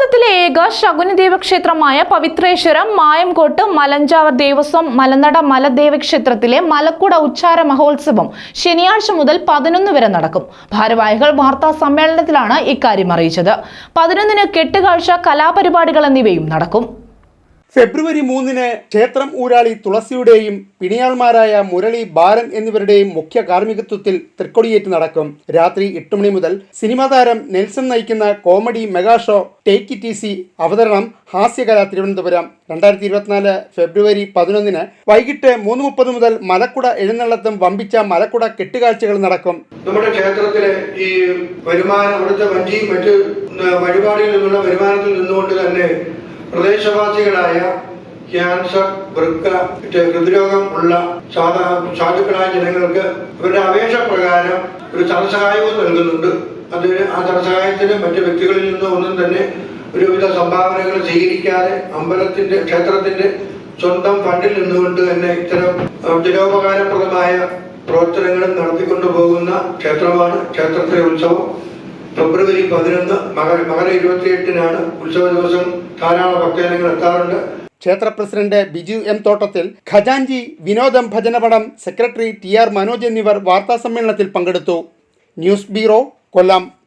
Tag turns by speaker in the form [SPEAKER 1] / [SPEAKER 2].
[SPEAKER 1] ഭാരതത്തിലെ ഏക ശകുനി ദേവക്ഷേത്രമായ പവിത്രേശ്വരം മായംകോട്ട് മലഞ്ചാവർ ദേവസ്വം മലനട മലദേവക്ഷേത്രത്തിലെ മലക്കുട ഉച്ചാര മഹോത്സവം ശനിയാഴ്ച മുതൽ പതിനൊന്ന് വരെ നടക്കും. ഭാരവാഹികൾ വാർത്താ സമ്മേളനത്തിലാണ് ഇക്കാര്യം അറിയിച്ചത്. പതിനൊന്നിന് കെട്ടുകാഴ്ച കലാപരിപാടികൾ എന്നിവയും നടക്കും.
[SPEAKER 2] ഫെബ്രുവരി മൂന്നിന് ക്ഷേത്രം ഊരാളി തുളസിയുടെയും പിണിയാൾമാരായ മുരളി ബാലൻ എന്നിവരുടെയും മുഖ്യ കാർമ്മികത്വത്തിൽ തൃക്കൊടിയേറ്റ് നടക്കും. രാത്രി എട്ട് മണി മുതൽ സിനിമാ താരം നെൽസൺ നയിക്കുന്ന comedy mega show take it easy അവതരണം ഹാസ്യകല തിരുവനന്തപുരം. രണ്ടായിരത്തി ഇരുപത്തിനാല് ഫെബ്രുവരി പതിനൊന്നിന് വൈകിട്ട് മൂന്ന് മുപ്പത് മുതൽ മലക്കുട എഴുന്നള്ളത്തും വമ്പിച്ച മലക്കുട കെട്ടുകാഴ്ചകൾ നടക്കും.
[SPEAKER 3] നമ്മുടെ ക്ഷേത്രത്തിലെ ഈ വരുമാനം വഞ്ചിയും മറ്റ് വഴിപാടിൽ വരുമാനത്തിൽ നിന്നുകൊണ്ട് തന്നെ പ്രദേശവാസികളായ ക്യാൻസർ വൃക്ക ഹൃദ്രോഗം ഉള്ള സാധാ സാധുക്കളായ ജനങ്ങൾക്ക് അവരുടെ അപേക്ഷ പ്രകാരം ഒരു ധനസഹായവും നൽകുന്നുണ്ട്. അത് ആ ധനസഹായത്തിന് മറ്റു വ്യക്തികളിൽ നിന്നും ഒന്നും തന്നെ ഒരുവിധ സംഭാവനകൾ സ്വീകരിക്കാതെ അമ്പലത്തിന്റെ ക്ഷേത്രത്തിന്റെ സ്വന്തം ഫണ്ടിൽ നിന്നുകൊണ്ട് തന്നെ ഇത്തരം ജനോപകാരപ്രദമായ പ്രവർത്തനങ്ങളും നടത്തിക്കൊണ്ടു പോകുന്ന ക്ഷേത്രമാണ് ക്ഷേത്രത്തിലെ ഉത്സവം. ഫെബ്രുവരി പതിനൊന്ന് മകര മകര ഇരുപത്തിയെട്ടിനാണ് ഉത്സവ ദിവസം ധാരാളം ഭക്തജനങ്ങൾ എത്താറുണ്ട്.
[SPEAKER 2] ക്ഷേത്ര പ്രസിഡന്റ് ബിജു എം തോട്ടത്തിൽ ഖജാൻജി വിനോദം ഭജനപടം സെക്രട്ടറി ടി ആർ മനോജ് എന്നിവർ വാർത്താസമ്മേളനത്തിൽ പങ്കെടുത്തു. News bureau Kollam.